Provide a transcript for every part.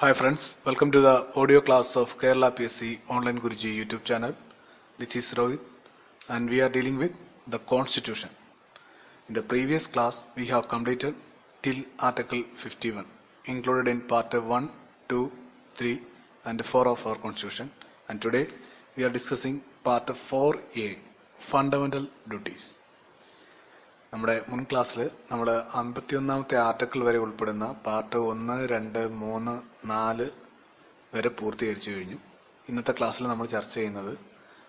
Hi friends, welcome to the audio class of Kerala PSC Online Guruji YouTube channel. This is Rohit and we are dealing with the constitution. In the previous class we have completed till article 51 included in part 1, 2, 3 and 4 of our constitution and today we are discussing part 4a fundamental duties. നമ്മുടെ മുൻ ക്ലാസ്സിൽ നമ്മൾ അമ്പത്തിയൊന്നാമത്തെ article വരെ ഉൾപ്പെടുന്ന part ഒന്ന് രണ്ട് മൂന്ന് നാല് വരെ പൂർത്തീകരിച്ചു കഴിഞ്ഞു ഇന്നത്തെ ക്ലാസ്സിൽ നമ്മൾ ചർച്ച ചെയ്യുന്നത്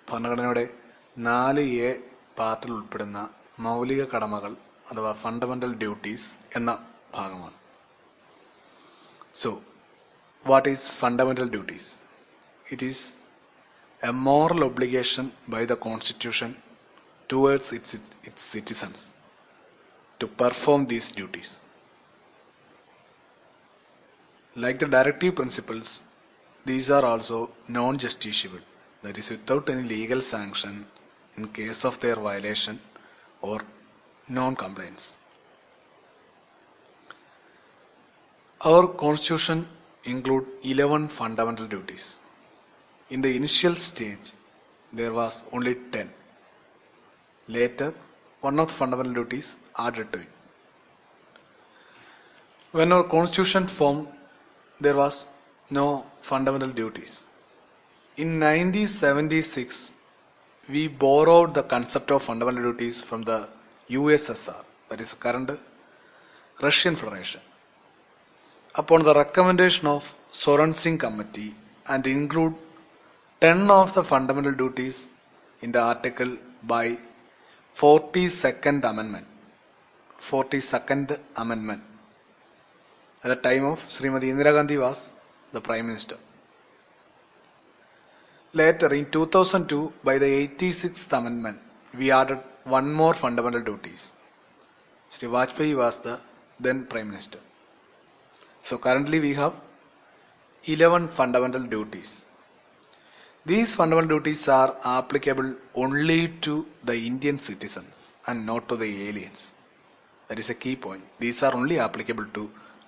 ഭരണഘടനയുടെ നാല് എ പാർട്ടിൽ ഉൾപ്പെടുന്ന മൗലിക കടമകൾ അഥവാ ഫണ്ടമെന്റൽ ഡ്യൂട്ടീസ് എന്ന ഭാഗമാണ് so what is fundamental duties it is a moral obligation by the constitution towards its, its citizens. to perform these duties. Like the directive principles, these are also non-justiciable, that is without any legal sanction in case of their violation or non-compliance. Our constitution includes 11 fundamental duties. In the initial stage, there was only 10. Later, one of the fundamental duties Added to it, When our constitution formed, there was no fundamental duties. In 1976, we borrowed the concept of fundamental duties from the USSR, that is the current Russian Federation. Upon the recommendation of Soren Singh Committee and include 10 of the fundamental duties in the article by 42nd Amendment. 42nd Amendment. At the time of Srimati Indira Gandhi was the Prime Minister. Later in 2002 by the 86th Amendment we added one more fundamental duties. Sri Vajpayee was the then Prime Minister. So currently we have 11 fundamental duties. These fundamental duties are applicable only to the Indian citizens and not to the aliens. That is a key point. These are only applicable to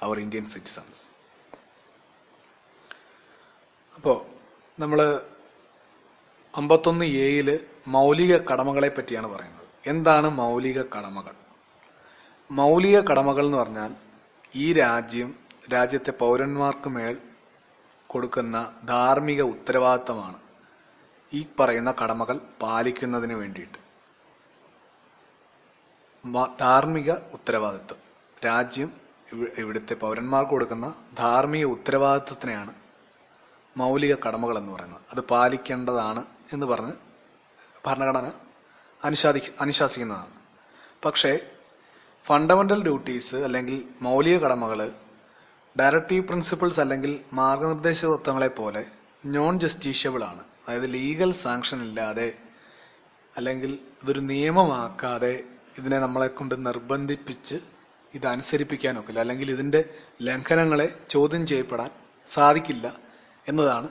our Indian citizens. അപ്പോൾ നമ്മൾ അമ്പത്തൊന്ന് എയിൽ മൗലിക കടമകളെ പറ്റിയാണ് പറയുന്നത് എന്താണ് മൗലിക കടമകൾ മൗലിക കടമകൾ എന്ന് പറഞ്ഞാൽ ഈ രാജ്യം രാജ്യത്തെ പൗരന്മാർക്ക് മേൽ കൊടുക്കുന്ന ധാർമ്മിക ഉത്തരവാദിത്തമാണ് ഈ പറയുന്ന കടമകൾ പാലിക്കുന്നതിന് വേണ്ടിയിട്ട് ധാർമ്മിക ഉത്തരവാദിത്വം രാജ്യം ഇവിടുത്തെ പൗരന്മാർക്ക് കൊടുക്കുന്ന ധാർമ്മിക ഉത്തരവാദിത്വത്തിനെയാണ് മൗലിക കടമകൾ എന്ന് പറയുന്നത് അത് പാലിക്കേണ്ടതാണ് എന്ന് പറഞ്ഞ് ഭരണഘടന അനുശാദി അനുശാസിക്കുന്നതാണ് പക്ഷേ ഫണ്ടമെന്റൽ ഡ്യൂട്ടീസ് അല്ലെങ്കിൽ മൗലിക കടമകൾ ഡയറക്റ്റീവ് പ്രിൻസിപ്പിൾസ് അല്ലെങ്കിൽ മാർഗനിർദ്ദേശ തത്വങ്ങളെ പോലെ നോൺ ജസ്റ്റിഷ്യബിൾ ആണ് അതായത് ലീഗൽ സാങ്ഷൻ ഇല്ലാതെ അല്ലെങ്കിൽ ഇതൊരു നിയമമാക്കാതെ ഇതിനെ നമ്മളെ കൊണ്ട് നിർബന്ധിപ്പിച്ച് ഇത് അനുസരിപ്പിക്കാനൊക്കില്ല അല്ലെങ്കിൽ ഇതിന്റെ ലംഘനങ്ങളെ ചോദ്യം ചെയ്യപ്പെടാൻ സാധിക്കില്ല എന്നതാണ്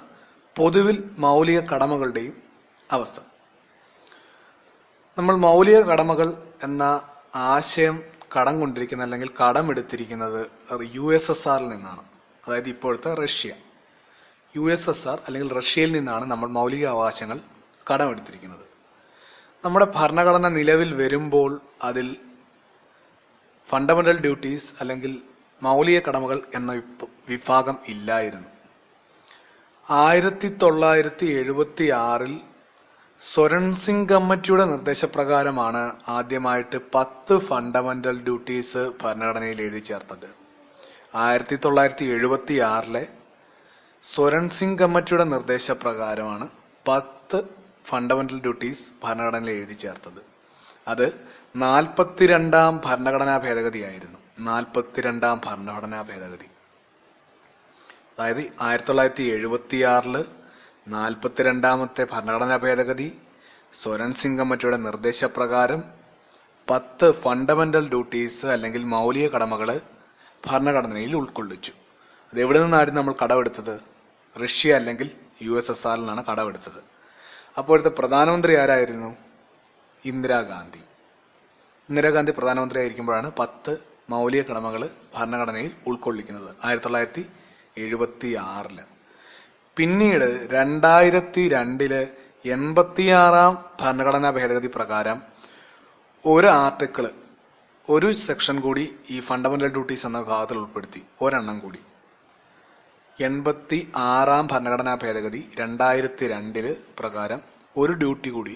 പൊതുവിൽ മൗലിക കടമകളുടെയും അവസ്ഥ നമ്മൾ മൗലിക കടമകൾ എന്ന ആശയം കടം കൊണ്ടിരിക്കുന്ന അല്ലെങ്കിൽ കടമെടുത്തിരിക്കുന്നത് യു എസ് എസ് ആറിൽ നിന്നാണ് അതായത് ഇപ്പോഴത്തെ Russia U S S R അല്ലെങ്കിൽ റഷ്യയിൽ നിന്നാണ് നമ്മൾ മൗലിക അവകാശങ്ങൾ കടമെടുത്തിരിക്കുന്നത് നമ്മുടെ ഭരണഘടന നിലവിൽ വരുമ്പോൾ അതിൽ ഫണ്ടമെന്റൽ ഡ്യൂട്ടീസ് അല്ലെങ്കിൽ മൗലിക കടമകൾ എന്ന വിഭാഗം ഇല്ലായിരുന്നു ആയിരത്തി തൊള്ളായിരത്തി എഴുപത്തി ആറിൽ സ്വരൺസിംഗ് സിംഗ് കമ്മിറ്റിയുടെ നിർദ്ദേശപ്രകാരമാണ് ആദ്യമായിട്ട് പത്ത് ഫണ്ടമെന്റൽ ഡ്യൂട്ടീസ് ഭരണഘടനയിൽ എഴുതി ചേർത്തത് ആയിരത്തി തൊള്ളായിരത്തി എഴുപത്തി ആറിലെ സ്വരൺസിംഗ് സിംഗ് കമ്മിറ്റിയുടെ നിർദ്ദേശപ്രകാരമാണ് പത്ത് ഫണ്ടമെന്റൽ ഡ്യൂട്ടീസ് ഭരണഘടനയിൽ എഴുതി ചേർത്തത് അത് നാൽപ്പത്തിരണ്ടാം ഭരണഘടനാ ഭേദഗതിയായിരുന്നു നാൽപ്പത്തിരണ്ടാം ഭരണഘടനാ ഭേദഗതി അതായത് ആയിരത്തി തൊള്ളായിരത്തി ആറില് നാൽപ്പത്തിരണ്ടാമത്തെ ഭരണഘടനാ ഭേദഗതി സ്വരൺ സിംഗ് കമ്മിറ്റിയുടെ നിർദ്ദേശപ്രകാരം പത്ത് ഫണ്ടമെന്റൽ ഡ്യൂട്ടീസ് അല്ലെങ്കിൽ മൗലിക കടമകൾ ഭരണഘടനയിൽ ഉൾക്കൊള്ളിച്ചു അത് എവിടെ നിന്നായിരുന്നു നമ്മൾ കടമെടുത്തത് റഷ്യ അല്ലെങ്കിൽ യു എസ് എസ് ആറിൽ നിന്നാണ് കടമെടുത്തത് അപ്പോഴത്തെ പ്രധാനമന്ത്രി ആരായിരുന്നു ഇന്ദിരാഗാന്ധി ഇന്ദിരാഗാന്ധി പ്രധാനമന്ത്രി ആയിരിക്കുമ്പോഴാണ് പത്ത് മൗലിക കടമകൾ ഭരണഘടനയിൽ ഉൾക്കൊള്ളിക്കുന്നത് ആയിരത്തി തൊള്ളായിരത്തി എഴുപത്തി ആറില് പിന്നീട് രണ്ടായിരത്തി രണ്ടില് എൺപത്തിയാറാം ഭരണഘടനാ ഭേദഗതി പ്രകാരം ഒരു ആർട്ടിക്കിള് ഒരു സെക്ഷൻ കൂടി ഈ ഫണ്ടമെന്റൽ ഡ്യൂട്ടീസ് എന്ന വിഭാഗത്തിൽ ഉൾപ്പെടുത്തി ഒരെണ്ണം കൂടി എൺപത്തി ആറാം ഭരണഘടനാ ഭേദഗതി രണ്ടായിരത്തി രണ്ടില് പ്രകാരം ഒരു ഡ്യൂട്ടി കൂടി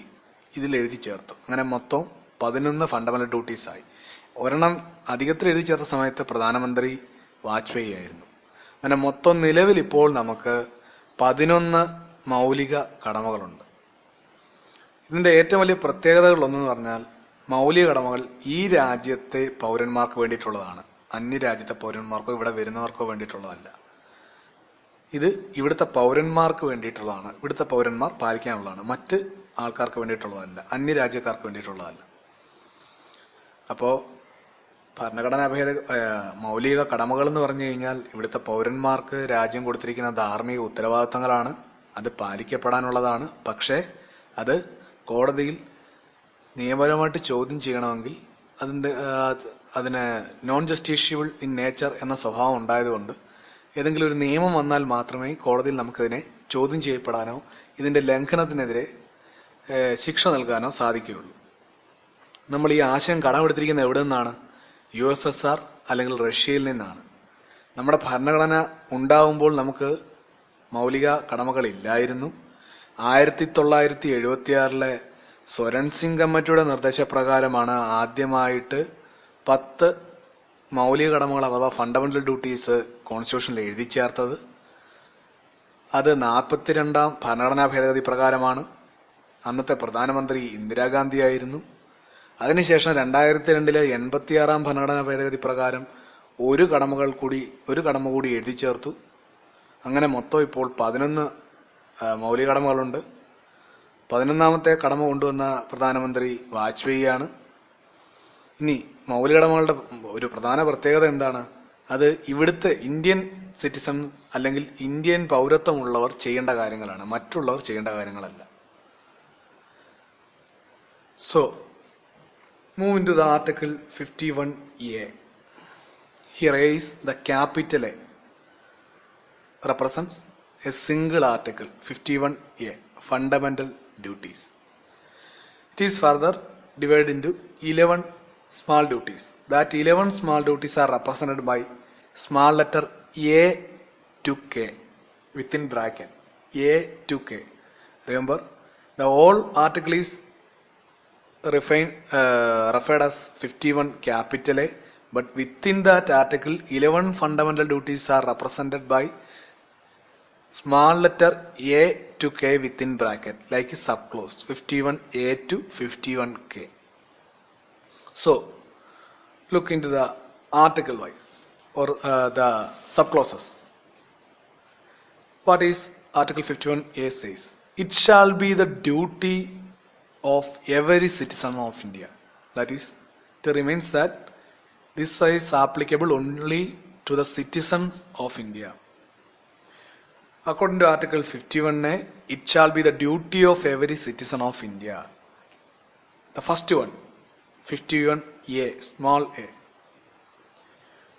ഇതിൽ എഴുതി ചേർത്തു അങ്ങനെ മൊത്തം പതിനൊന്ന് ഫണ്ടമെന്റൽ ഡ്യൂട്ടീസ് ആയി ഒരെണ്ണം അധികത്തിൽ എഴുതി ചേർത്ത സമയത്ത് പ്രധാനമന്ത്രി വാജ്പേയി ആയിരുന്നു അങ്ങനെ മൊത്തം നിലവിൽ ഇപ്പോൾ നമുക്ക് പതിനൊന്ന് മൗലിക കടമകളുണ്ട് ഇതിന്റെ ഏറ്റവും വലിയ പ്രത്യേകതകളൊന്നെന്ന് പറഞ്ഞാൽ മൗലിക കടമകൾ ഈ രാജ്യത്തെ പൗരന്മാർക്ക് വേണ്ടിയിട്ടുള്ളതാണ് അന്യ രാജ്യത്തെ പൗരന്മാർക്കോ ഇവിടെ വരുന്നവർക്കോ വേണ്ടിയിട്ടുള്ളതല്ല ഇത് ഇവിടുത്തെ പൗരന്മാർക്ക് വേണ്ടിയിട്ടുള്ളതാണ് ഇവിടുത്തെ പൗരന്മാർ പാലിക്കാനുള്ളതാണ് മറ്റ് ആൾക്കാർക്ക് വേണ്ടിയിട്ടുള്ളതല്ല രാജ്യക്കാർക്ക് വേണ്ടിയിട്ടുള്ളതല്ല അപ്പോൾ ഭരണഘടനാ ഭേദ മൗലിക കടമകൾ എന്ന് പറഞ്ഞു കഴിഞ്ഞാൽ ഇവിടുത്തെ പൗരന്മാർക്ക് രാജ്യം കൊടുത്തിരിക്കുന്ന ധാർമ്മിക ഉത്തരവാദിത്തങ്ങളാണ് അത് പാലിക്കപ്പെടാനുള്ളതാണ് പക്ഷേ അത് കോടതിയിൽ നിയമപരമായിട്ട് ചോദ്യം ചെയ്യണമെങ്കിൽ അതിൻ്റെ അതിന് നോൺ ജസ്റ്റിഷ്യബിൾ ഇൻ നേച്ചർ എന്ന സ്വഭാവം ഉണ്ടായതുകൊണ്ട് ഏതെങ്കിലും ഒരു നിയമം വന്നാൽ മാത്രമേ കോടതിയിൽ നമുക്കതിനെ ചോദ്യം ചെയ്യപ്പെടാനോ ഇതിന്റെ ലംഘനത്തിനെതിരെ ശിക്ഷ നൽകാനോ സാധിക്കുകയുള്ളൂ നമ്മൾ ഈ ആശയം കടമെടുത്തിരിക്കുന്നത് എവിടെ നിന്നാണ് യു എസ് എസ് ആർ അല്ലെങ്കിൽ റഷ്യയിൽ നിന്നാണ് നമ്മുടെ ഭരണഘടന ഉണ്ടാവുമ്പോൾ നമുക്ക് മൗലിക കടമകളില്ലായിരുന്നു ആയിരത്തി തൊള്ളായിരത്തി എഴുപത്തിയാറിലെ സ്വരൺ സിംഗ് കമ്മിറ്റിയുടെ നിർദ്ദേശപ്രകാരമാണ് ആദ്യമായിട്ട് പത്ത് മൗലിക കടമകൾ അഥവാ ഫണ്ടമെന്റൽ ഡ്യൂട്ടീസ് കോൺസ്റ്റിറ്റ്യൂഷനിൽ എഴുതി ചേർത്തത് അത് നാൽപ്പത്തിരണ്ടാം ഭരണഘടനാ ഭേദഗതി പ്രകാരമാണ് അന്നത്തെ പ്രധാനമന്ത്രി ഇന്ദിരാഗാന്ധി ആയിരുന്നു അതിനുശേഷം രണ്ടായിരത്തി രണ്ടിലെ എൺപത്തിയാറാം ഭരണഘടനാ ഭേദഗതി പ്രകാരം ഒരു കടമകൾ കൂടി ഒരു കടമ കൂടി എഴുതി ചേർത്തു അങ്ങനെ മൊത്തം ഇപ്പോൾ പതിനൊന്ന് മൗലിക കടമകളുണ്ട് പതിനൊന്നാമത്തെ കടമ കൊണ്ടുവന്ന പ്രധാനമന്ത്രി വാജ്പേയിയാണ് ആണ് ഇനി മൗലികടമകളുടെ ഒരു പ്രധാന പ്രത്യേകത എന്താണ് അത് ഇവിടുത്തെ ഇന്ത്യൻ സിറ്റിസൺ അല്ലെങ്കിൽ ഇന്ത്യൻ പൗരത്വമുള്ളവർ ചെയ്യേണ്ട കാര്യങ്ങളാണ് മറ്റുള്ളവർ ചെയ്യേണ്ട കാര്യങ്ങളല്ല so move into the article fifty one A he raise the capital A represents a single article fifty one A fundamental duties it is further divide into eleven small duties. That 11 small duties are represented by small letter A to K within bracket. A to K. Remember, the whole article is uh, referred as 51 capital A, but within that article, 11 fundamental duties are represented by small letter A to K within bracket, like a subclause 51A to 51K. So, look into the article wise or uh, the clauses. What is Article 51A says? It shall be the duty of every citizen of India. That is, it remains that this is applicable only to the citizens of India. According to Article 51A, it shall be the duty of every citizen of India. The first one, 51a small a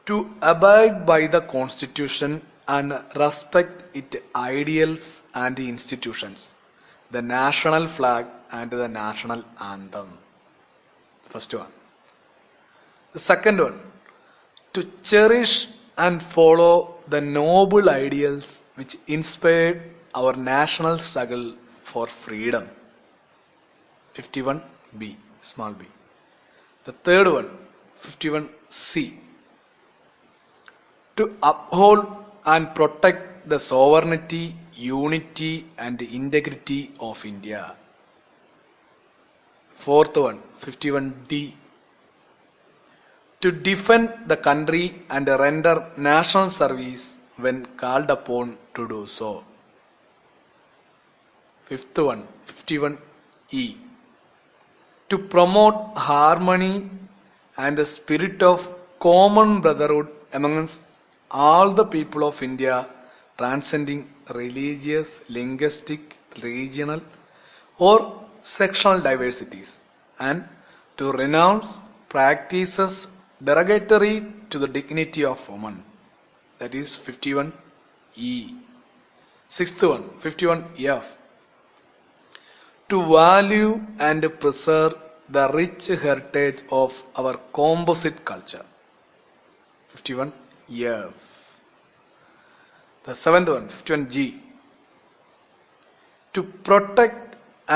to abide by the constitution and respect its ideals and institutions the national flag and the national anthem first one the second one to cherish and follow the noble ideals which inspired our national struggle for freedom 51b small b the third one, 51C. To uphold and protect the sovereignty, unity, and integrity of India. Fourth one, 51D. To defend the country and render national service when called upon to do so. Fifth one, 51E to promote harmony and the spirit of common brotherhood amongst all the people of India, transcending religious, linguistic, regional, or sectional diversities, and to renounce practices derogatory to the dignity of woman. That is 51E. Sixth one, 51F to value and preserve the rich heritage of our composite culture. 51. F. The seventh one, 51. G. To protect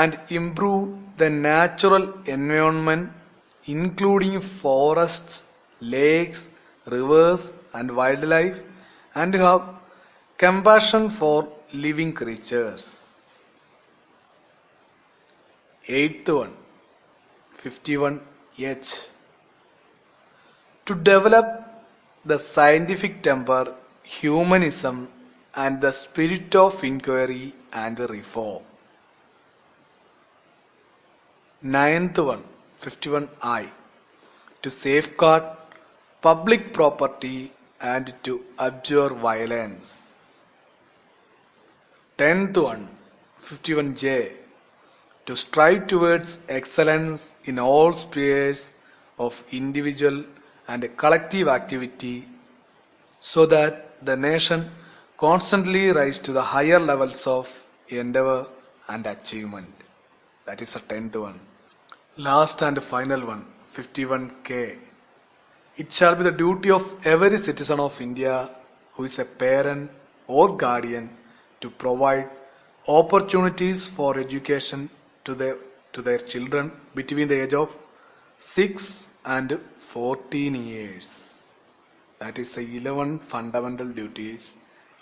and improve the natural environment, including forests, lakes, rivers, and wildlife, and have compassion for living creatures. Eighth one, 51H. To develop the scientific temper, humanism, and the spirit of inquiry and reform. Ninth one, 51I. To safeguard public property and to abjure violence. Tenth one, 51J to strive towards excellence in all spheres of individual and collective activity so that the nation constantly rise to the higher levels of endeavor and achievement. That is the tenth one. Last and final one, 51K. It shall be the duty of every citizen of India who is a parent or guardian to provide opportunities for education to their, to their children between the age of 6 and 14 years. That is the 11 fundamental duties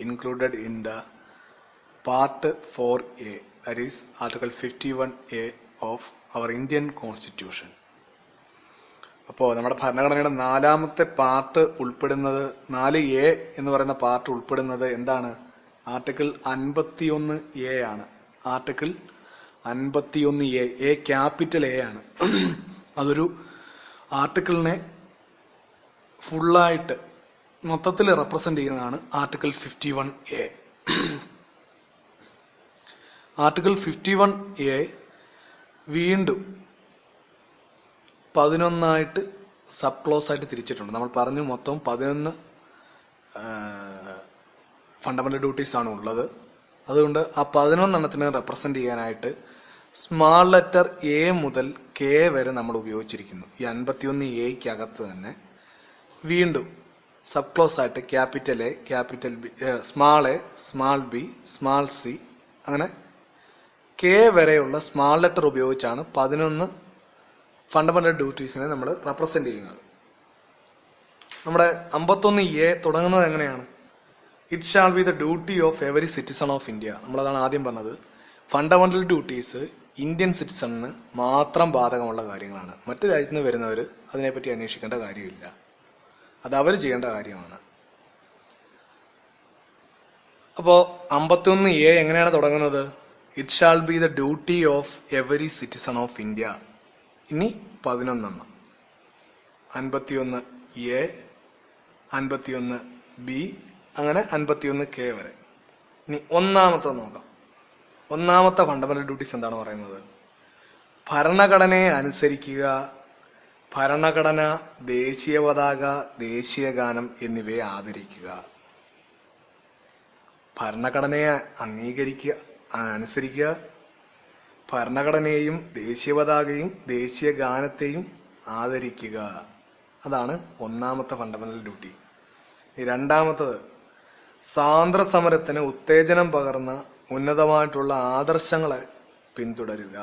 included in the Part 4A, that is Article 51A of our Indian Constitution. അപ്പോൾ നമ്മുടെ ഭരണഘടനയുടെ നാലാമത്തെ part ഉൾപ്പെടുന്നത് നാല് A എന്ന് പറയുന്ന part ഉൾപ്പെടുന്നത് എന്താണ് ആർട്ടിക്കിൾ അൻപത്തിയൊന്ന് എ ആണ് ആർട്ടിക്കിൾ അൻപത്തിയൊന്ന് എ എ ക്യാപിറ്റൽ എ ആണ് അതൊരു ആർട്ടിക്കിളിനെ ഫുള്ളായിട്ട് മൊത്തത്തിൽ റെപ്രസെന്റ് ചെയ്യുന്നതാണ് article fifty one A article fifty one A വീണ്ടും പതിനൊന്നായിട്ട് സബ് ക്ലോസ് ആയിട്ട് തിരിച്ചിട്ടുണ്ട് നമ്മൾ പറഞ്ഞു മൊത്തം പതിനൊന്ന് ഫണ്ടമെന്റൽ ഡ്യൂട്ടീസ് ആണ് ഉള്ളത് അതുകൊണ്ട് ആ പതിനൊന്നെണ്ണത്തിനെ റെപ്രസെന്റ് ചെയ്യാനായിട്ട് സ്മാൾ ലെറ്റർ എ മുതൽ കെ വരെ നമ്മൾ ഉപയോഗിച്ചിരിക്കുന്നു ഈ അൻപത്തിയൊന്ന് എയ്ക്ക് അകത്ത് തന്നെ വീണ്ടും സബ് ക്ലോസ് ആയിട്ട് capital A capital B small A small B small C അങ്ങനെ കെ വരെയുള്ള സ്മാൾ ലെറ്റർ ഉപയോഗിച്ചാണ് പതിനൊന്ന് ഫണ്ടമെന്റൽ ഡ്യൂട്ടീസിനെ നമ്മൾ റെപ്രസെന്റ് ചെയ്യുന്നത് നമ്മുടെ അമ്പത്തൊന്ന് എ തുടങ്ങുന്നത് എങ്ങനെയാണ് it shall be the duty of every citizen of India നമ്മളതാണ് ആദ്യം പറഞ്ഞത് ഫണ്ടമെന്റൽ ഡ്യൂട്ടീസ് ഇന്ത്യൻ സിറ്റിസണിന് മാത്രം ബാധകമുള്ള കാര്യങ്ങളാണ് മറ്റു രാജ്യത്ത് നിന്ന് വരുന്നവർ അതിനെപ്പറ്റി അന്വേഷിക്കേണ്ട കാര്യമില്ല അത് അവർ ചെയ്യേണ്ട കാര്യമാണ് അപ്പോൾ അമ്പത്തൊന്ന് എ എങ്ങനെയാണ് തുടങ്ങുന്നത് it shall be the duty of every citizen of India ഇനി പതിനൊന്നെണ്ണം അൻപത്തിയൊന്ന് എ അൻപത്തിയൊന്ന് ബി അങ്ങനെ അൻപത്തിയൊന്ന് കെ വരെ ഇനി ഒന്നാമത്തെ നോക്കാം ഒന്നാമത്തെ ഫണ്ടമെന്റൽ ഡ്യൂട്ടീസ് എന്താണ് പറയുന്നത് ഭരണഘടനയെ അനുസരിക്കുക ഭരണഘടന ദേശീയ പതാക ദേശീയ ഗാനം എന്നിവയെ ആദരിക്കുക ഭരണഘടനയെ അംഗീകരിക്കുക അനുസരിക്കുക ഭരണഘടനയെയും ദേശീയ പതാകയും ദേശീയ ഗാനത്തെയും ആദരിക്കുക അതാണ് ഒന്നാമത്തെ ഫണ്ടമെന്റൽ ഡ്യൂട്ടി രണ്ടാമത്തത് സ്വാതന്ത്ര്യ സമരത്തിന് ഉത്തേജനം പകർന്ന ഉന്നതമായിട്ടുള്ള ആദർശങ്ങളെ പിന്തുടരുക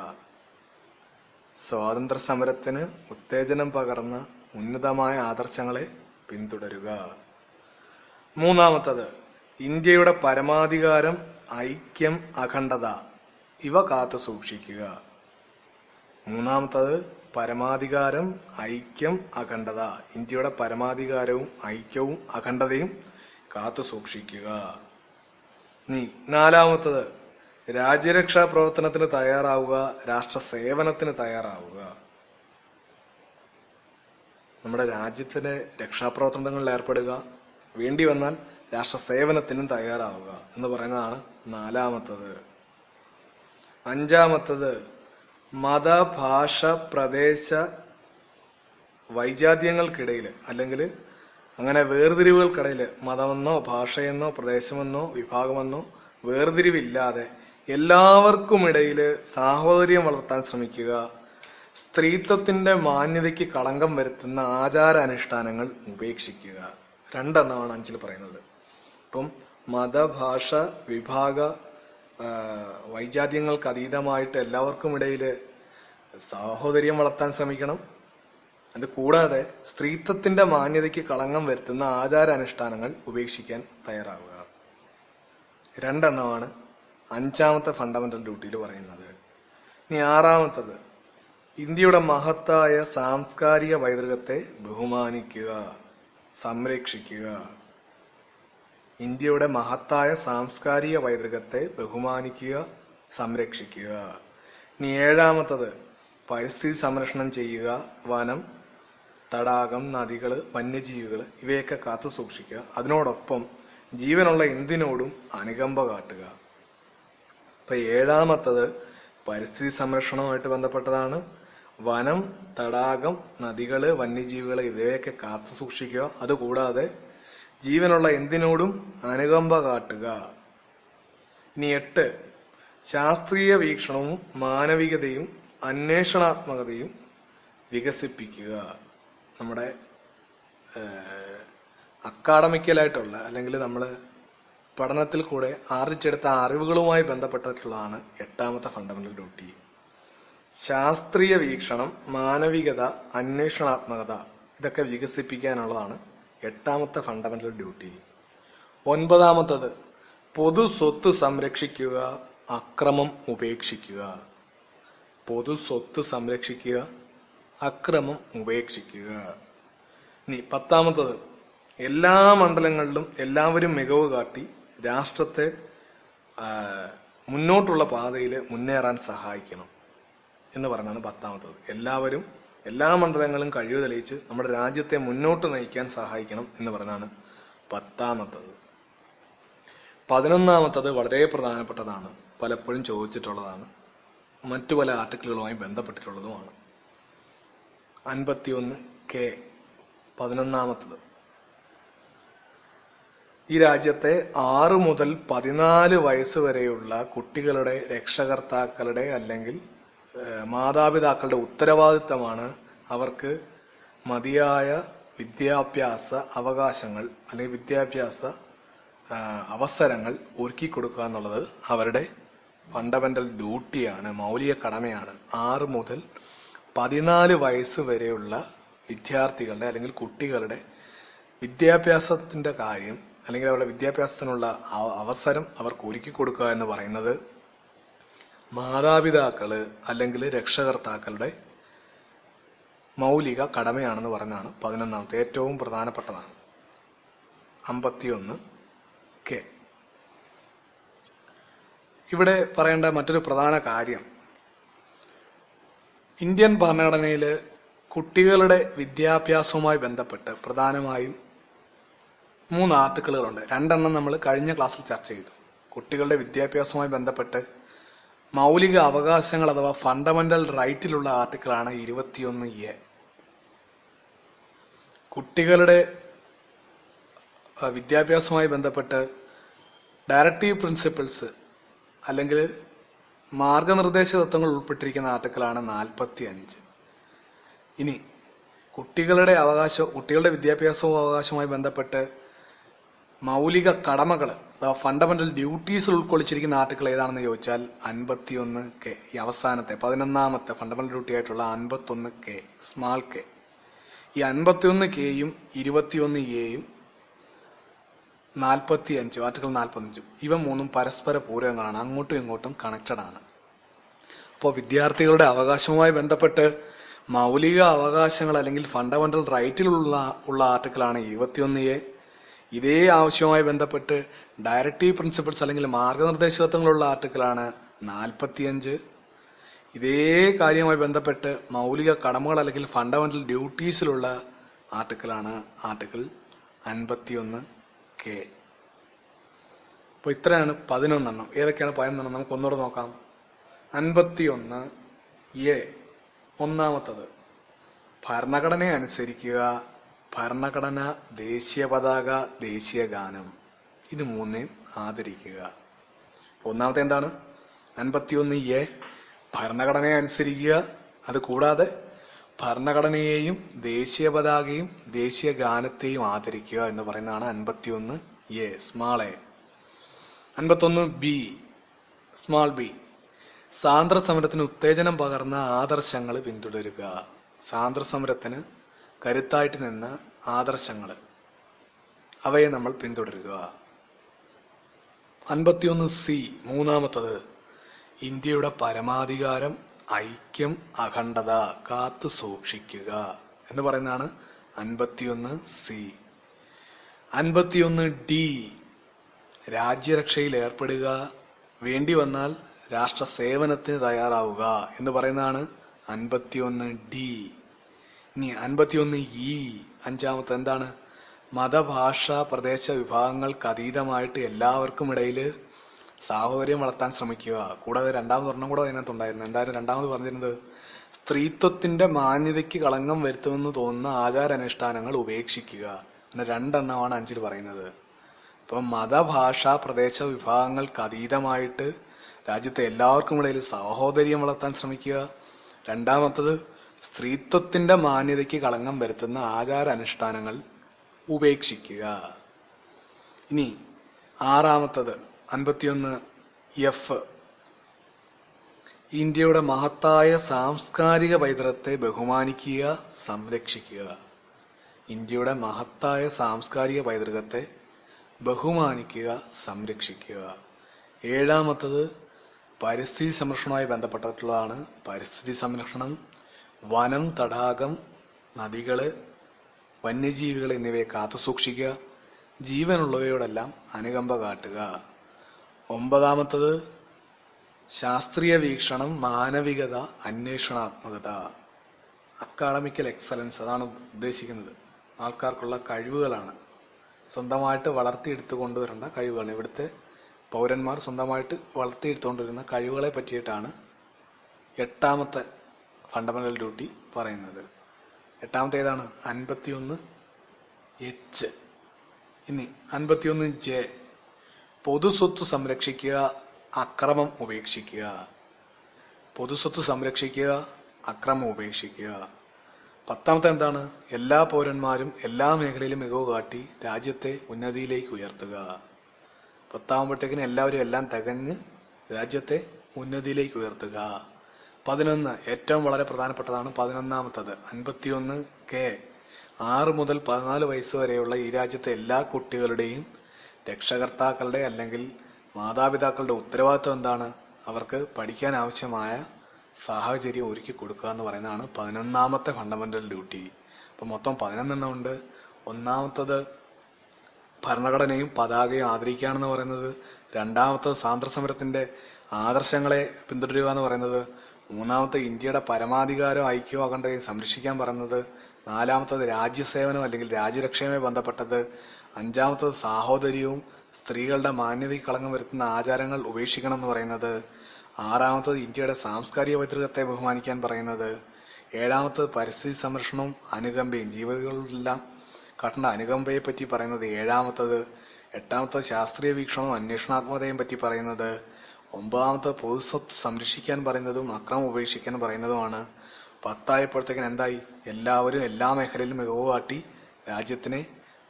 സ്വാതന്ത്ര്യ സമരത്തിന് ഉത്തേജനം പകർന്ന ഉന്നതമായ ആദർശങ്ങളെ പിന്തുടരുക മൂന്നാമത്തത് ഇന്ത്യയുടെ പരമാധികാരം ഐക്യം അഖണ്ഡത ഇവ കാത്തു സൂക്ഷിക്കുക മൂന്നാമത്തത് പരമാധികാരം ഐക്യം അഖണ്ഡത ഇന്ത്യയുടെ പരമാധികാരവും ഐക്യവും അഖണ്ഡതയും കാത്തു സൂക്ഷിക്കുക നീ നാലാമത്തത് രാജ്യരക്ഷാ പ്രവർത്തനത്തിന് തയ്യാറാവുക രാഷ്ട്ര സേവനത്തിന് തയ്യാറാവുക നമ്മുടെ രാജ്യത്തിന് രക്ഷാപ്രവർത്തനങ്ങളിൽ ഏർപ്പെടുക വേണ്ടി വന്നാൽ രാഷ്ട്ര സേവനത്തിനും തയ്യാറാവുക എന്ന് പറയുന്നതാണ് നാലാമത്തത് അഞ്ചാമത്തത് മത ഭാഷ പ്രദേശ വൈജാത്യങ്ങൾക്കിടയിൽ അല്ലെങ്കിൽ അങ്ങനെ വേർതിരിവുകൾക്കിടയിൽ മതമെന്നോ ഭാഷയെന്നോ പ്രദേശമെന്നോ വിഭാഗമെന്നോ വേർതിരിവില്ലാതെ എല്ലാവർക്കുമിടയിൽ സാഹോദര്യം വളർത്താൻ ശ്രമിക്കുക സ്ത്രീത്വത്തിന്റെ മാന്യതയ്ക്ക് കളങ്കം വരുത്തുന്ന അനുഷ്ഠാനങ്ങൾ ഉപേക്ഷിക്കുക രണ്ടെണ്ണമാണ് അഞ്ചിൽ പറയുന്നത് ഇപ്പം മതഭാഷ വിഭാഗ വൈജാത്യങ്ങൾക്ക് അതീതമായിട്ട് എല്ലാവർക്കും ഇടയിൽ സാഹോദര്യം വളർത്താൻ ശ്രമിക്കണം അത് കൂടാതെ സ്ത്രീത്വത്തിന്റെ മാന്യതയ്ക്ക് കളങ്കം വരുത്തുന്ന ആചാരാനുഷ്ഠാനങ്ങൾ ഉപേക്ഷിക്കാൻ തയ്യാറാവുക രണ്ടെണ്ണമാണ് അഞ്ചാമത്തെ ഫണ്ടമെന്റൽ ഡ്യൂട്ടിയിൽ പറയുന്നത് ഇനി ആറാമത്തത് ഇന്ത്യയുടെ മഹത്തായ സാംസ്കാരിക പൈതൃകത്തെ ബഹുമാനിക്കുക സംരക്ഷിക്കുക ഇന്ത്യയുടെ മഹത്തായ സാംസ്കാരിക പൈതൃകത്തെ ബഹുമാനിക്കുക സംരക്ഷിക്കുക ഇനി ഏഴാമത്തത് പരിസ്ഥിതി സംരക്ഷണം ചെയ്യുക വനം തടാകം നദികൾ വന്യജീവികൾ ഇവയൊക്കെ കാത്തു സൂക്ഷിക്കുക അതിനോടൊപ്പം ജീവനുള്ള എന്തിനോടും അനുകമ്പ കാട്ടുക ഇപ്പം ഏഴാമത്തത് പരിസ്ഥിതി സംരക്ഷണവുമായിട്ട് ബന്ധപ്പെട്ടതാണ് വനം തടാകം നദികൾ വന്യജീവികൾ ഇവയൊക്കെ കാത്തു സൂക്ഷിക്കുക അതുകൂടാതെ ജീവനുള്ള എന്തിനോടും അനുകമ്പ കാട്ടുക ഇനി എട്ട് ശാസ്ത്രീയ വീക്ഷണവും മാനവികതയും അന്വേഷണാത്മകതയും വികസിപ്പിക്കുക നമ്മുടെ അക്കാഡമിക്കലായിട്ടുള്ള അല്ലെങ്കിൽ നമ്മൾ പഠനത്തിൽ കൂടെ ആർജിച്ചെടുത്ത അറിവുകളുമായി ബന്ധപ്പെട്ടിട്ടുള്ളതാണ് എട്ടാമത്തെ ഫണ്ടമെന്റൽ ഡ്യൂട്ടി ശാസ്ത്രീയ വീക്ഷണം മാനവികത അന്വേഷണാത്മകത ഇതൊക്കെ വികസിപ്പിക്കാനുള്ളതാണ് എട്ടാമത്തെ ഫണ്ടമെന്റൽ ഡ്യൂട്ടി ഒൻപതാമത്തത് പൊതു സ്വത്ത് സംരക്ഷിക്കുക അക്രമം ഉപേക്ഷിക്കുക പൊതു സ്വത്ത് സംരക്ഷിക്കുക അക്രമം ഉപേക്ഷിക്കുക ഇനി പത്താമത്തത് എല്ലാ മണ്ഡലങ്ങളിലും എല്ലാവരും മികവ് കാട്ടി രാഷ്ട്രത്തെ മുന്നോട്ടുള്ള പാതയിൽ മുന്നേറാൻ സഹായിക്കണം എന്ന് പറഞ്ഞാണ് പത്താമത്തത് എല്ലാവരും എല്ലാ മണ്ഡലങ്ങളും കഴിവ് തെളിയിച്ച് നമ്മുടെ രാജ്യത്തെ മുന്നോട്ട് നയിക്കാൻ സഹായിക്കണം എന്ന് പറഞ്ഞാണ് പത്താമത്തത് പതിനൊന്നാമത്തത് വളരെ പ്രധാനപ്പെട്ടതാണ് പലപ്പോഴും ചോദിച്ചിട്ടുള്ളതാണ് മറ്റു പല ആർട്ടിക്കിളുകളുമായി ബന്ധപ്പെട്ടിട്ടുള്ളതുമാണ് അൻപത്തിയൊന്ന് കെ പതിനൊന്നാമത്തത് ഈ രാജ്യത്തെ ആറ് മുതൽ പതിനാല് വയസ്സ് വരെയുള്ള കുട്ടികളുടെ രക്ഷകർത്താക്കളുടെ അല്ലെങ്കിൽ മാതാപിതാക്കളുടെ ഉത്തരവാദിത്തമാണ് അവർക്ക് മതിയായ വിദ്യാഭ്യാസ അവകാശങ്ങൾ അല്ലെങ്കിൽ വിദ്യാഭ്യാസ അവസരങ്ങൾ ഒരുക്കി കൊടുക്കുക എന്നുള്ളത് അവരുടെ ഫണ്ടമെന്റൽ ഡ്യൂട്ടിയാണ് മൗലിക കടമയാണ് ആറ് മുതൽ പതിനാല് വയസ്സ് വരെയുള്ള വിദ്യാർത്ഥികളുടെ അല്ലെങ്കിൽ കുട്ടികളുടെ വിദ്യാഭ്യാസത്തിൻ്റെ കാര്യം അല്ലെങ്കിൽ അവരുടെ വിദ്യാഭ്യാസത്തിനുള്ള അവസരം അവർക്ക് ഒരുക്കി കൊടുക്കുക എന്ന് പറയുന്നത് മാതാപിതാക്കൾ അല്ലെങ്കിൽ രക്ഷകർത്താക്കളുടെ മൗലിക കടമയാണെന്ന് പറഞ്ഞാണ് പതിനൊന്നാമത്തെ ഏറ്റവും പ്രധാനപ്പെട്ടതാണ് അമ്പത്തിയൊന്ന് കെ ഇവിടെ പറയേണ്ട മറ്റൊരു പ്രധാന കാര്യം ഇന്ത്യൻ ഭരണഘടനയിൽ കുട്ടികളുടെ വിദ്യാഭ്യാസവുമായി ബന്ധപ്പെട്ട് പ്രധാനമായും മൂന്ന് ആർട്ടിക്കിളുകളുണ്ട് രണ്ടെണ്ണം നമ്മൾ കഴിഞ്ഞ ക്ലാസ്സിൽ ചർച്ച ചെയ്തു കുട്ടികളുടെ വിദ്യാഭ്യാസവുമായി ബന്ധപ്പെട്ട് മൗലിക അവകാശങ്ങൾ അഥവാ ഫണ്ടമെന്റൽ റൈറ്റിലുള്ള ആർട്ടിക്കിളാണ് ഇരുപത്തിയൊന്ന് എ കുട്ടികളുടെ വിദ്യാഭ്യാസവുമായി ബന്ധപ്പെട്ട് ഡയറക്റ്റീവ് പ്രിൻസിപ്പിൾസ് അല്ലെങ്കിൽ മാർഗനിർദ്ദേശ തത്വങ്ങൾ ഉൾപ്പെട്ടിരിക്കുന്ന ആർട്ടിക്കിളാണ് നാൽപ്പത്തി അഞ്ച് ഇനി കുട്ടികളുടെ അവകാശം കുട്ടികളുടെ വിദ്യാഭ്യാസവും അവകാശവുമായി ബന്ധപ്പെട്ട് മൗലിക കടമകൾ അഥവാ ഫണ്ടമെന്റൽ ഡ്യൂട്ടീസ് ഉൾക്കൊള്ളിച്ചിരിക്കുന്ന ആർട്ടിക്കിൾ ഏതാണെന്ന് ചോദിച്ചാൽ അൻപത്തിയൊന്ന് കെ ഈ അവസാനത്തെ പതിനൊന്നാമത്തെ ഫണ്ടമെന്റൽ ഡ്യൂട്ടി ആയിട്ടുള്ള അൻപത്തൊന്ന് കെ സ്മാൾ കെ ഈ അൻപത്തിയൊന്ന് കെയും ഇരുപത്തിയൊന്ന് എയും നാൽപ്പത്തി അഞ്ചും ആർട്ടിക്കിൾ നാൽപ്പത്തഞ്ചും ഇവ മൂന്നും പരസ്പര പൂരകങ്ങളാണ് അങ്ങോട്ടും ഇങ്ങോട്ടും കണക്റ്റഡ് ആണ് അപ്പോൾ വിദ്യാർത്ഥികളുടെ അവകാശവുമായി ബന്ധപ്പെട്ട് മൗലിക അവകാശങ്ങൾ അല്ലെങ്കിൽ ഫണ്ടമെന്റൽ റൈറ്റിലുള്ള ഉള്ള ആർട്ടിക്കിളാണ് ഇരുപത്തിയൊന്ന് എ ഇതേ ആവശ്യവുമായി ബന്ധപ്പെട്ട് ഡയറക്റ്റീവ് പ്രിൻസിപ്പിൾസ് അല്ലെങ്കിൽ മാർഗനിർദ്ദേശ തത്വങ്ങളുള്ള ആർട്ടിക്കിളാണ് നാൽപ്പത്തിയഞ്ച് ഇതേ കാര്യവുമായി ബന്ധപ്പെട്ട് മൗലിക കടമകൾ അല്ലെങ്കിൽ ഫണ്ടമെന്റൽ ഡ്യൂട്ടീസിലുള്ള ആർട്ടിക്കിളാണ് ആർട്ടിക്കിൾ അൻപത്തിയൊന്ന് ഓക്കെ അപ്പൊ ഇത്രയാണ് പതിനൊന്നെണ്ണം ഏതൊക്കെയാണ് പതിനൊന്നെണ്ണം നമുക്ക് ഒന്നുകൂടെ നോക്കാം അൻപത്തിയൊന്ന് എ ഒന്നാമത്തത് ഭരണഘടനയെ അനുസരിക്കുക ഭരണഘടന ദേശീയ പതാക ദേശീയ ഗാനം ഇത് മൂന്നേ ആദരിക്കുക ഒന്നാമത്തെ എന്താണ് അൻപത്തിയൊന്ന് എ ഭരണഘടനയെ അനുസരിക്കുക അത് കൂടാതെ ഭരണഘടനയെയും ദേശീയ പതാകയും ദേശീയ ഗാനത്തെയും ആദരിക്കുക എന്ന് പറയുന്നതാണ് ഒന്ന് എ സ്മാൾ എ അൻപത്തൊന്ന് ബി സ്മാൾ ബി സാന്ദ്ര സമരത്തിന് ഉത്തേജനം പകർന്ന ആദർശങ്ങൾ പിന്തുടരുക സാന്ദ്ര സമരത്തിന് കരുത്തായിട്ട് നിന്ന ആദർശങ്ങൾ അവയെ നമ്മൾ പിന്തുടരുക അൻപത്തിയൊന്ന് സി മൂന്നാമത്തത് ഇന്ത്യയുടെ പരമാധികാരം ഐക്യം അഖണ്ഡത കാത്തു സൂക്ഷിക്കുക എന്ന് പറയുന്നതാണ് അൻപത്തിയൊന്ന് സി അൻപത്തിയൊന്ന് ഡി രാജ്യരക്ഷയിൽ ഏർപ്പെടുക വേണ്ടി വന്നാൽ രാഷ്ട്ര സേവനത്തിന് തയ്യാറാവുക എന്ന് പറയുന്നതാണ് അൻപത്തിയൊന്ന് ഡി ഇനി അൻപത്തിയൊന്ന് ഇ അഞ്ചാമത്തെ എന്താണ് മതഭാഷ പ്രദേശ വിഭാഗങ്ങൾക്ക് അതീതമായിട്ട് എല്ലാവർക്കും ഇടയിൽ സാഹോദര്യം വളർത്താൻ ശ്രമിക്കുക കൂടാതെ ഒരെണ്ണം കൂടെ അതിനകത്തുണ്ടായിരുന്നു എന്തായാലും രണ്ടാമത് പറഞ്ഞിരുന്നത് സ്ത്രീത്വത്തിന്റെ മാന്യതയ്ക്ക് കളങ്കം വരുത്തുമെന്ന് തോന്നുന്ന ആചാരാനുഷ്ഠാനങ്ങൾ ഉപേക്ഷിക്കുക അങ്ങനെ രണ്ടെണ്ണമാണ് അഞ്ചിൽ പറയുന്നത് ഇപ്പം മതഭാഷ പ്രദേശ വിഭാഗങ്ങൾക്ക് അതീതമായിട്ട് രാജ്യത്തെ എല്ലാവർക്കും ഇടയിൽ സാഹോദര്യം വളർത്താൻ ശ്രമിക്കുക രണ്ടാമത്തത് സ്ത്രീത്വത്തിന്റെ മാന്യതയ്ക്ക് കളങ്കം വരുത്തുന്ന ആചാരാനുഷ്ഠാനങ്ങൾ ഉപേക്ഷിക്കുക ഇനി ആറാമത്തത് അൻപത്തിയൊന്ന് എഫ് ഇന്ത്യയുടെ മഹത്തായ സാംസ്കാരിക പൈതൃകത്തെ ബഹുമാനിക്കുക സംരക്ഷിക്കുക ഇന്ത്യയുടെ മഹത്തായ സാംസ്കാരിക പൈതൃകത്തെ ബഹുമാനിക്കുക സംരക്ഷിക്കുക ഏഴാമത്തത് പരിസ്ഥിതി സംരക്ഷണവുമായി ബന്ധപ്പെട്ടിട്ടുള്ളതാണ് പരിസ്ഥിതി സംരക്ഷണം വനം തടാകം നദികൾ വന്യജീവികൾ എന്നിവയെ കാത്തുസൂക്ഷിക്കുക ജീവനുള്ളവയോടെല്ലാം അനുകമ്പ കാട്ടുക ഒമ്പതാമത്തത് ശാസ്ത്രീയ വീക്ഷണം മാനവികത അന്വേഷണാത്മകത അക്കാഡമിക്കൽ എക്സലൻസ് അതാണ് ഉദ്ദേശിക്കുന്നത് ആൾക്കാർക്കുള്ള കഴിവുകളാണ് സ്വന്തമായിട്ട് വളർത്തിയെടുത്ത് കൊണ്ടുവരേണ്ട കഴിവുകൾ ഇവിടുത്തെ പൗരന്മാർ സ്വന്തമായിട്ട് വളർത്തിയെടുത്തുകൊണ്ടിരുന്ന കഴിവുകളെ പറ്റിയിട്ടാണ് എട്ടാമത്തെ ഫണ്ടമെന്റൽ ഡ്യൂട്ടി പറയുന്നത് എട്ടാമത്തെ ഏതാണ് അൻപത്തിയൊന്ന് എച്ച് ഇനി അൻപത്തിയൊന്ന് ജെ പൊതുസ്വത്ത് സംരക്ഷിക്കുക അക്രമം ഉപേക്ഷിക്കുക പൊതുസ്വത്ത് സംരക്ഷിക്കുക അക്രമം ഉപേക്ഷിക്കുക പത്താമത്തെ എന്താണ് എല്ലാ പൗരന്മാരും എല്ലാ മേഖലയിലും മികവ് കാട്ടി രാജ്യത്തെ ഉന്നതിയിലേക്ക് ഉയർത്തുക പത്താവുമ്പോഴത്തേക്കിന് എല്ലാവരും എല്ലാം തികഞ്ഞ് രാജ്യത്തെ ഉന്നതിയിലേക്ക് ഉയർത്തുക പതിനൊന്ന് ഏറ്റവും വളരെ പ്രധാനപ്പെട്ടതാണ് പതിനൊന്നാമത്തത് അൻപത്തിയൊന്ന് കെ ആറ് മുതൽ പതിനാല് വയസ്സ് വരെയുള്ള ഈ രാജ്യത്തെ എല്ലാ കുട്ടികളുടെയും രക്ഷകർത്താക്കളുടെ അല്ലെങ്കിൽ മാതാപിതാക്കളുടെ ഉത്തരവാദിത്വം എന്താണ് അവർക്ക് പഠിക്കാൻ ആവശ്യമായ സാഹചര്യം ഒരുക്കി കൊടുക്കുക എന്ന് പറയുന്നതാണ് പതിനൊന്നാമത്തെ ഫണ്ടമെന്റൽ ഡ്യൂട്ടി അപ്പം മൊത്തം പതിനൊന്നെണ്ണം ഉണ്ട് ഒന്നാമത്തത് ഭരണഘടനയും പതാകയും ആദരിക്കുകയാണെന്ന് പറയുന്നത് രണ്ടാമത്തത് സ്വാതന്ത്ര്യസമരത്തിന്റെ ആദർശങ്ങളെ പിന്തുടരുക എന്ന് പറയുന്നത് മൂന്നാമത്തെ ഇന്ത്യയുടെ പരമാധികാരം ഐക്യവും അഖണ്ഡതയും സംരക്ഷിക്കാൻ പറയുന്നത് നാലാമത്തത് രാജ്യസേവനം അല്ലെങ്കിൽ രാജ്യരക്ഷയുമായി ബന്ധപ്പെട്ടത് അഞ്ചാമത്തത് സാഹോദര്യവും സ്ത്രീകളുടെ മാന്യതയ്ക്ക് കളങ്കം വരുത്തുന്ന ആചാരങ്ങൾ ഉപേക്ഷിക്കണം എന്ന് പറയുന്നത് ആറാമത്തത് ഇന്ത്യയുടെ സാംസ്കാരിക പൈതൃകത്തെ ബഹുമാനിക്കാൻ പറയുന്നത് ഏഴാമത്തത് പരിസ്ഥിതി സംരക്ഷണവും അനുകമ്പയും ജീവികളിലെല്ലാം കണ്ട അനുകമ്പയെ പറ്റി പറയുന്നത് ഏഴാമത്തത് എട്ടാമത്തത് ശാസ്ത്രീയ വീക്ഷണവും അന്വേഷണാത്മകതയും പറ്റി പറയുന്നത് ഒമ്പതാമത്തെ പൊതുസ്വത്ത് സംരക്ഷിക്കാൻ പറയുന്നതും അക്രമം ഉപേക്ഷിക്കാൻ പറയുന്നതുമാണ് പത്തായപ്പോഴത്തേക്കിന് എന്തായി എല്ലാവരും എല്ലാ മേഖലയിലും മികവ് കാട്ടി രാജ്യത്തിനെ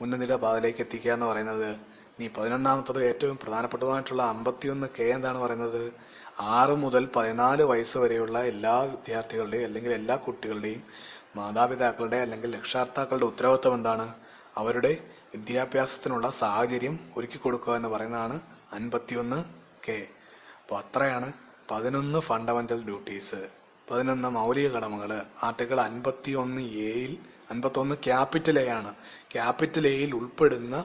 ഉന്നതിയുടെ പാതയിലേക്ക് എത്തിക്കുക എന്ന് പറയുന്നത് ഇനി പതിനൊന്നാമത്തത് ഏറ്റവും പ്രധാനപ്പെട്ടതുമായിട്ടുള്ള അമ്പത്തിയൊന്ന് കെ എന്താണ് പറയുന്നത് ആറ് മുതൽ പതിനാല് വയസ്സ് വരെയുള്ള എല്ലാ വിദ്യാർത്ഥികളുടെയും അല്ലെങ്കിൽ എല്ലാ കുട്ടികളുടെയും മാതാപിതാക്കളുടെ അല്ലെങ്കിൽ രക്ഷാർത്താക്കളുടെ ഉത്തരവാദിത്വം എന്താണ് അവരുടെ വിദ്യാഭ്യാസത്തിനുള്ള സാഹചര്യം ഒരുക്കി കൊടുക്കുക എന്ന് പറയുന്നതാണ് അൻപത്തിയൊന്ന് കെ അപ്പോൾ അത്രയാണ് പതിനൊന്ന് ഫണ്ടമെന്റൽ ഡ്യൂട്ടീസ് പതിനൊന്ന് മൗലിക കടമകൾ ആർട്ടിക്കിൾ അൻപത്തി ഒന്ന് എയിൽ അൻപത്തൊന്ന് ക്യാപിറ്റൽ എ ആണ് ക്യാപിറ്റൽ എയിൽ ഉൾപ്പെടുന്ന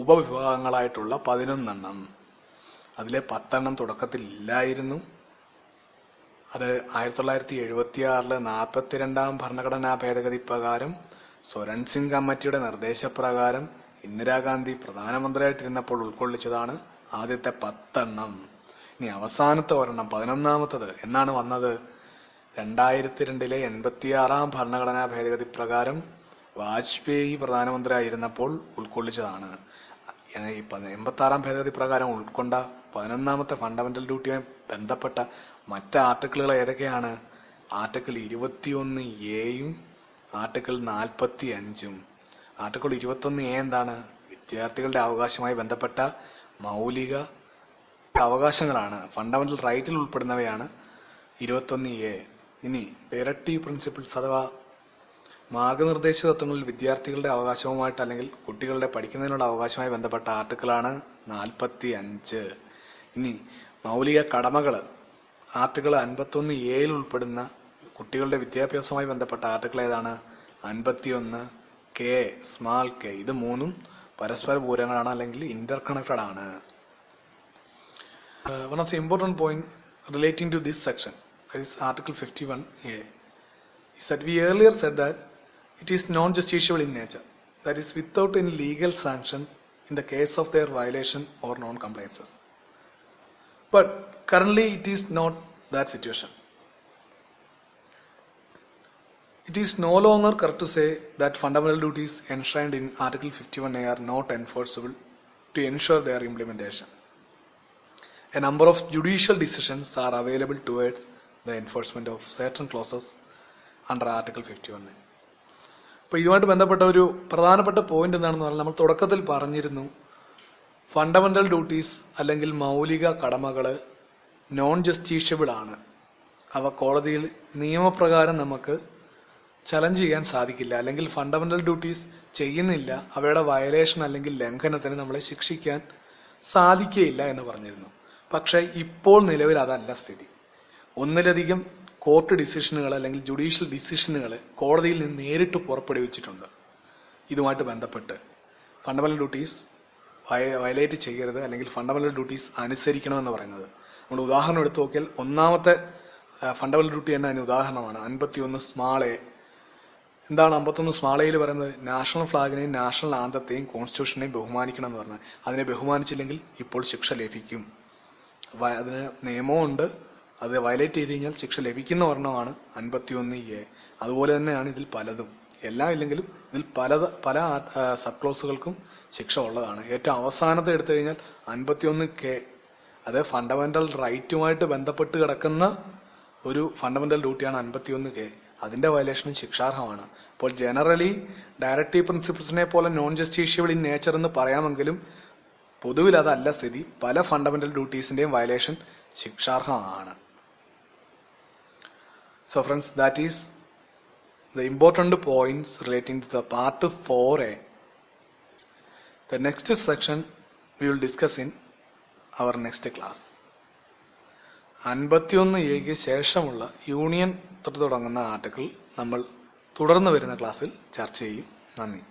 ഉപവിഭാഗങ്ങളായിട്ടുള്ള പതിനൊന്നെണ്ണം അതിലെ പത്തെണ്ണം തുടക്കത്തിൽ ഇല്ലായിരുന്നു അത് ആയിരത്തി തൊള്ളായിരത്തി എഴുപത്തി ആറിലെ നാൽപ്പത്തിരണ്ടാം ഭരണഘടനാ ഭേദഗതി പ്രകാരം സൊരൺ സിംഗ് കമ്മിറ്റിയുടെ നിർദ്ദേശപ്രകാരം ഇന്ദിരാഗാന്ധി പ്രധാനമന്ത്രിയായിട്ടിരുന്നപ്പോൾ ഉൾക്കൊള്ളിച്ചതാണ് ആദ്യത്തെ പത്തെണ്ണം ഇനി അവസാനത്തെ ഒരെണ്ണം പതിനൊന്നാമത്തത് എന്നാണ് വന്നത് രണ്ടായിരത്തി രണ്ടിലെ എൺപത്തിയാറാം ഭരണഘടനാ ഭേദഗതി പ്രകാരം വാജ്പേയി പ്രധാനമന്ത്രിയായിരുന്നപ്പോൾ ഉൾക്കൊള്ളിച്ചതാണ് എൺപത്തി ആറാം ഭേദഗതി പ്രകാരം ഉൾക്കൊണ്ട പതിനൊന്നാമത്തെ ഫണ്ടമെന്റൽ ഡ്യൂട്ടിയുമായി ബന്ധപ്പെട്ട മറ്റ് ആർട്ടിക്കിളുകൾ ഏതൊക്കെയാണ് ആർട്ടിക്കിൾ ഇരുപത്തിയൊന്ന് എയും ആർട്ടിക്കിൾ നാൽപ്പത്തി അഞ്ചും ആർട്ടിക്കിൾ ഇരുപത്തൊന്ന് എ എന്താണ് വിദ്യാർത്ഥികളുടെ അവകാശമായി ബന്ധപ്പെട്ട മൗലിക അവകാശങ്ങളാണ് ഫണ്ടമെന്റൽ റൈറ്റിൽ ഉൾപ്പെടുന്നവയാണ് ഇരുപത്തൊന്ന് എ ഇനി ഡയറക്റ്റീവ് പ്രിൻസിപ്പിൾസ് അഥവാ മാർഗനിർദ്ദേശ തത്വങ്ങളിൽ വിദ്യാർത്ഥികളുടെ അവകാശവുമായിട്ട് അല്ലെങ്കിൽ കുട്ടികളുടെ പഠിക്കുന്നതിനുള്ള അവകാശവുമായി ബന്ധപ്പെട്ട ആർട്ടിക്കിളാണ് നാൽപ്പത്തി അഞ്ച് ഇനി മൗലിക കടമകൾ ആർട്ടിക്കിൾ അൻപത്തൊന്ന് എയിൽ ഉൾപ്പെടുന്ന കുട്ടികളുടെ വിദ്യാഭ്യാസവുമായി ബന്ധപ്പെട്ട ആർട്ടിക്കിൾ ഏതാണ് അൻപത്തിയൊന്ന് കെ സ്മാൾ കെ ഇത് മൂന്നും പരസ്പര പൂരങ്ങളാണ് അല്ലെങ്കിൽ ഇന്റർ കണക്റ്റഡ് ആണ് one of important point relating to this section that is Article 51A, he said we earlier said that it is non justiciable in nature, that is, without any legal sanction in the case of their violation or non compliances. But currently, it is not that situation. It is no longer correct to say that fundamental duties enshrined in Article 51A are not enforceable to ensure their implementation. A number of judicial decisions are available towards the enforcement of certain clauses under article fifty one അപ്പോൾ ഇതുമായിട്ട് ബന്ധപ്പെട്ട ഒരു പ്രധാനപ്പെട്ട point എന്താണെന്ന് പറഞ്ഞാൽ നമ്മൾ തുടക്കത്തിൽ പറഞ്ഞിരുന്നു ഫണ്ടമെന്റൽ ഡ്യൂട്ടീസ് അല്ലെങ്കിൽ മൗലിക കടമകൾ നോൺ ജസ്റ്റീഷ്യബിൾ ആണ് അവ കോടതിയിൽ നിയമപ്രകാരം നമുക്ക് ചലഞ്ച് ചെയ്യാൻ സാധിക്കില്ല അല്ലെങ്കിൽ ഫണ്ടമെന്റൽ ഡ്യൂട്ടീസ് ചെയ്യുന്നില്ല അവയുടെ വയലേഷൻ അല്ലെങ്കിൽ ലംഘനത്തിന് നമ്മളെ ശിക്ഷിക്കാൻ സാധിക്കുകയില്ല എന്ന് പറഞ്ഞിരുന്നു പക്ഷേ ഇപ്പോൾ നിലവിൽ അതല്ല സ്ഥിതി ഒന്നിലധികം കോർട്ട് ഡിസിഷനുകൾ അല്ലെങ്കിൽ ജുഡീഷ്യൽ ഡിസിഷനുകൾ കോടതിയിൽ നിന്ന് നേരിട്ട് പുറപ്പെടുവിച്ചിട്ടുണ്ട് ഇതുമായിട്ട് ബന്ധപ്പെട്ട് ഫണ്ടമെന്റൽ ഡ്യൂട്ടീസ് വയലേറ്റ് ചെയ്യരുത് അല്ലെങ്കിൽ ഫണ്ടമെന്റൽ ഡ്യൂട്ടീസ് അനുസരിക്കണമെന്ന് പറയുന്നത് നമ്മൾ ഉദാഹരണം എടുത്തു നോക്കിയാൽ ഒന്നാമത്തെ ഫണ്ടമെന്റൽ ഡ്യൂട്ടി തന്നെ അതിന് ഉദാഹരണമാണ് അൻപത്തിയൊന്ന് സ്മാളെ എന്താണ് അമ്പത്തൊന്ന് സ്മാളയിൽ പറയുന്നത് നാഷണൽ ഫ്ലാഗിനെയും നാഷണൽ ആന്തത്തെയും കോൺസ്റ്റിറ്റ്യൂഷനെയും ബഹുമാനിക്കണം എന്ന് പറഞ്ഞാൽ അതിനെ ബഹുമാനിച്ചില്ലെങ്കിൽ ഇപ്പോൾ ശിക്ഷ ലഭിക്കും അതിന് നിയമമുണ്ട് അത് വയലേറ്റ് ചെയ്ത് കഴിഞ്ഞാൽ ശിക്ഷ ലഭിക്കുന്ന വർണ്ണമാണ് അൻപത്തിയൊന്ന് എ അതുപോലെ തന്നെയാണ് ഇതിൽ പലതും എല്ലാം ഇല്ലെങ്കിലും ഇതിൽ പല പല സബ് ക്ലോസുകൾക്കും ശിക്ഷ ഉള്ളതാണ് ഏറ്റവും അവസാനത്തെ എടുത്തു കഴിഞ്ഞാൽ അൻപത്തിയൊന്ന് കെ അത് ഫണ്ടമെന്റൽ റൈറ്റുമായിട്ട് ബന്ധപ്പെട്ട് കിടക്കുന്ന ഒരു ഫണ്ടമെന്റൽ ഡ്യൂട്ടിയാണ് അൻപത്തിയൊന്ന് കെ അതിന്റെ വയലേഷനും ശിക്ഷാർഹമാണ് അപ്പോൾ ജനറലി ഡയറക്റ്റീവ് പ്രിൻസിപ്പിൾസിനെ പോലെ നോൺ ജസ്റ്റിഷ്യബിൾ ഇൻ നേച്ചർ എന്ന് പറയാമെങ്കിലും പൊതുവിൽ അതല്ല സ്ഥിതി പല ഫണ്ടമെന്റൽ ഡ്യൂട്ടീസിന്റെയും വയലേഷൻ ശിക്ഷാർഹമാണ് So friends, that is the important points relating to the part 4a. The next section we will discuss in our next class. അൻപത്തിയൊന്ന് എക്ക് ശേഷമുള്ള union തൊട്ട് തുടങ്ങുന്ന ആർട്ടിക്കിൾ നമ്മൾ തുടർന്ന് വരുന്ന ക്ലാസ്സിൽ ചർച്ച ചെയ്യും നന്ദി